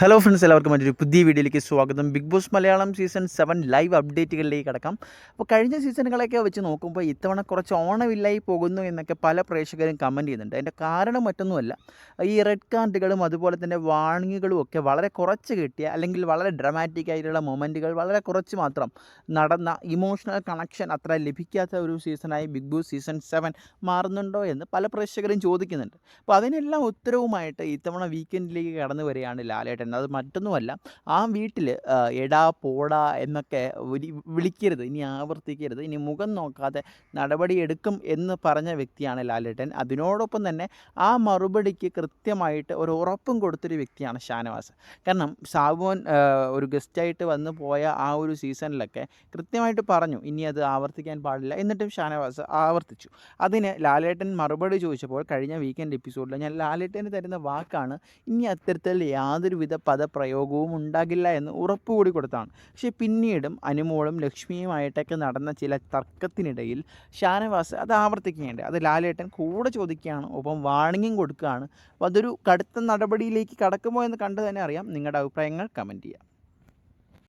Hello friends എല്ലാവർക്കും മറ്റൊരു പുതിയ വീഡിയോയിലേക്ക് സ്വാഗതം. Bigg Boss Malayalam season seven live അപ്ഡേറ്റുകളിലേക്ക് കിടക്കാം. അപ്പോൾ കഴിഞ്ഞ സീസണുകളൊക്കെ വെച്ച് നോക്കുമ്പോൾ ഇത്തവണ കുറച്ച് ഓണമില്ലായി പോകുന്നു എന്നൊക്കെ പല പ്രേക്ഷകരും കമന്റ് ചെയ്യുന്നുണ്ട്. അതിന്റെ കാരണം മറ്റൊന്നുമല്ല. ഈ റെഡ് കാർഡുകളും അതുപോലെ തന്നെ വാണിങ്ങുകളും ഒക്കെ വളരെ കുറച്ച് കിട്ടിയ അല്ലെങ്കിൽ വളരെ ഡ്രമാറ്റിക് ആയിട്ടുള്ള മൊമെന്റുകൾ വളരെ കുറച്ച് മാത്രം നടന്ന ഇമോഷണൽ കണക്ഷൻ അത്ര ലഭിക്കാത്ത ഒരു സീസണായി ബിഗ് ബോസ് സീസൺ സെവൻ മാറുന്നുണ്ടോ എന്ന് പല പ്രേക്ഷകരും ചോദിക്കുന്നുണ്ട്. അപ്പോൾ അതിനെല്ലാം ഉത്തരവുമായിട്ട് ഇത്തവണ വീക്കെൻഡിലേക്ക് കടന്നു വരികയാണ് ലാലേട്ടൻ. അത് മറ്റൊന്നുമല്ല ആ വീട്ടിൽ എടാ പോടാ എന്നൊക്കെ വിളിക്കരുത്. ഇനി ആവർത്തിക്കരുത്. ഇനി മുഖം നോക്കാതെ നടപടിയെടുക്കും എന്ന് പറഞ്ഞ വ്യക്തിയാണ് ലാലേട്ടൻ. അതിനോടൊപ്പം തന്നെ ആ മറുപടിക്ക് കൃത്യമായിട്ട് ഒരു ഉറപ്പും കൊടുത്തൊരു വ്യക്തിയാണ് ഷാനവാസ്. കാരണം സാബുവൻ ഒരു ഗസ്റ്റായിട്ട് വന്നു പോയ ആ ഒരു സീസണിലൊക്കെ കൃത്യമായിട്ട് പറഞ്ഞു ഇനി അത് ആവർത്തിക്കാൻ പാടില്ല. എന്നിട്ടും ഷാനവാസ് ആവർത്തിച്ചു. അതിന് ലാലേട്ടൻ മറുപടി ചോദിച്ചപ്പോൾ കഴിഞ്ഞ വീക്കെൻഡ് എപ്പിസോഡിൽ ഞാൻ ലാലേട്ടന് തരുന്ന വാക്കാണ് ഇനി അത്തരത്തിൽ യാതൊരുവിധ പദപ്രയോഗവും ഉണ്ടാകില്ല എന്ന് ഉറപ്പുകൂടി കൊടുത്താണ്. പക്ഷേ പിന്നീടും അനുമോളും ലക്ഷ്മിയുമായിട്ടൊക്കെ നടന്ന ചില തർക്കത്തിനിടയിൽ ഷാനവാസ് അത് ആവർത്തിക്കുകയുണ്ട് അത് ലാലേട്ടൻ കൂടെ ചോദിക്കുകയാണ് ഒപ്പം വാണിംഗും കൊടുക്കുകയാണ്. അപ്പോൾ അതൊരു കടുത്ത നടപടിയിലേക്ക് കടക്കുമോ എന്ന് കണ്ടു തന്നെ അറിയാം. നിങ്ങളുടെ അഭിപ്രായങ്ങൾ കമന്റ് ചെയ്യാം.